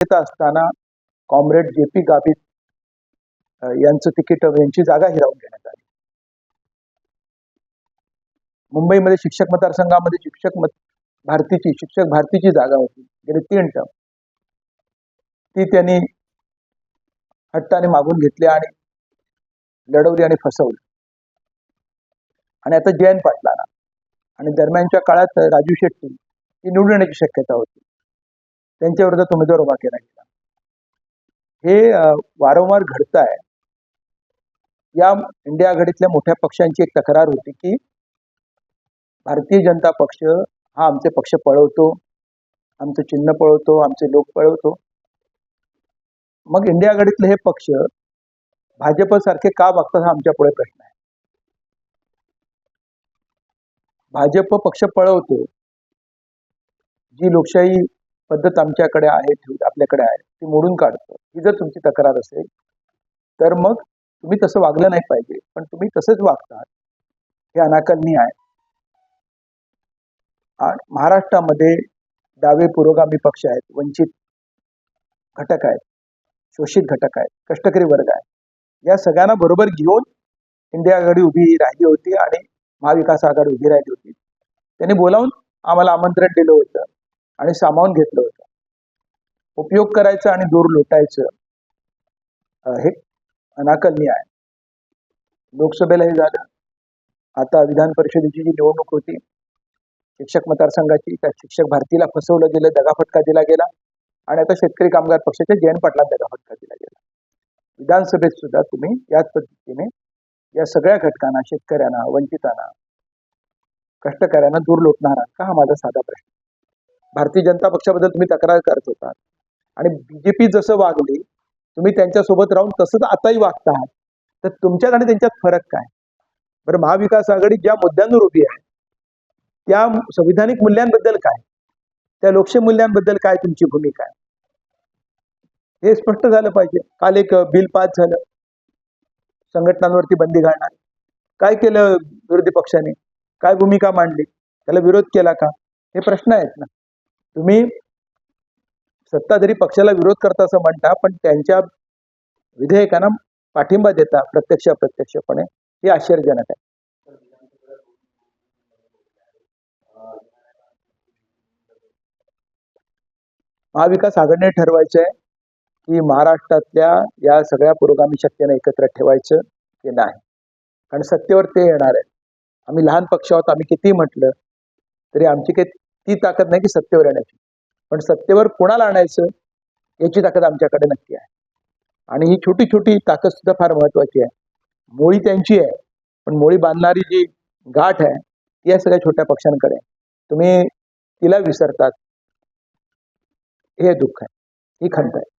येत असताना comrade J P Gavit यांचं तिकीट यांची जागा हिरावून घेण्यात आली. मुंबईमध्ये शिक्षक मतदारसंघामध्ये शिक्षक मत भारतीची शिक्षक भारतीची जागा होती गेले तीन टर्म ती त्यांनी हट्टाने मागून घेतली आणि लढवली आणि फसवली. आणि आता जयंत पाटलांना. आणि दरम्यानच्या काळात राजू शेट्टी ही निवडण्याची शक्यता होती. त्यांच्या विरोधात उमेदवार उभा केला गेला. हे वारंवार घडत आहे या इंडिया आघाडीतल्या मोठ्या पक्षांची एक तक्रार होती की भारतीय जनता पक्ष हा आमचे पक्ष पळवतो आमचं चिन्ह पळवतो आमचे लोक पळवतो. मग इंडिया आघाडीतले हे पक्ष भाजपसारखे का वागतात हा आमच्या पुढे प्रश्न आहे. भाजप पक्ष पळवतो जी लोकशाही पद्धत आमच्याकडे आहे ठेव- आपल्याकडे आहे ती मोडून काढतो. ही जर तुमची तक्रार असेल तर मग तुम्ही तसं वागलं नाही पाहिजे पण तुम्ही तसंच वागतात. हे अनाकलनीय आहे. महाराष्ट्रामध्ये डावे पुरोगामी पक्ष आहेत वंचित घटक आहेत शोषित घटक आहेत कष्टकरी वर्ग आहे या सगळ्यांना बरोबर घेऊन इंडिया आघाडी उभी राहिली होती आणि महाविकास आघाडी उभी राहिली होती. त्यांनी बोलावून आम्हाला आमंत्रण दिलं होतं. आणि सामावून घेतलं होतं. उपयोग करायचं आणि दूर लोटायचं हे अनाकलनीय आहे. लोकसभेला हे झालं. आता विधान परिषदेची जी निवडणूक होती शिक्षक मतदारसंघाची त्या शिक्षक भारतीला फसवलं गेलं दगाफटका दिला गेला. आणि आता शेतकरी कामगार पक्षाच्या जयंत पाटला दगाफटका दिला गेला. विधानसभेत सुद्धा तुम्ही याच पद्धतीने या सगळ्या घटकांना शेतकऱ्यांना वंचितांना कष्टकऱ्यांना दूर लोटणार आहात का हा माझा साधा प्रश्न. भारतीय जनता पक्षाबद्दल तुम्ही तक्रार करत होता आणि बीजेपी जसं वागली तुम्ही त्यांच्यासोबत राहून तसंच आताही वागत आहात तर तुमच्यात आणि त्यांच्यात फरक काय? बरं महाविकास आघाडी ज्या मुद्द्यांवर उभी आहे त्या संविधानिक मूल्यांबद्दल काय? त्या लोकशाही मूल्यांबद्दल काय तुमची भूमिका आहे? हे स्पष्ट झालं पाहिजे. काल एक बिल पास झालं. संघटनांवरती बंदी घालणार. काय केलं विरोधी पक्षाने? काय भूमिका मांडली? त्याला विरोध केला का? हे प्रश्न आहेत ना. तुम्ही सत्ताधारी पक्षाला विरोध करता असं म्हणता पण त्यांच्या विधेयकांना पाठिंबा देता प्रत्यक्ष अप्रत्यक्षपणे हे आश्चर्यजनक आहे. महाविकास आघाडीने ठरवायचं आहे की महाराष्ट्रातल्या या सगळ्या पुरोगामी शक्तीने एकत्र ठेवायचं की नाही. कारण सत्तेवर ते येणार आहे आम्ही लहान पक्ष आहोत आम्ही किती म्हटलं तरी आमची काही ती ताकद नाही की सत्तेवर येण्याची पण सत्तेवर कोणाला आणायचं याची ताकद आमच्याकडे नक्की आहे. आणि ही छोटी छोटी ताकद सुद्धा फार महत्वाची आहे. मोळी त्यांची आहे पण मोळी बांधणारी जी गाठ आहे ती या सगळ्या छोट्या पक्षांकडे तुम्ही तिला विसरतात. हे दुःख आहे. ही खंत आहे.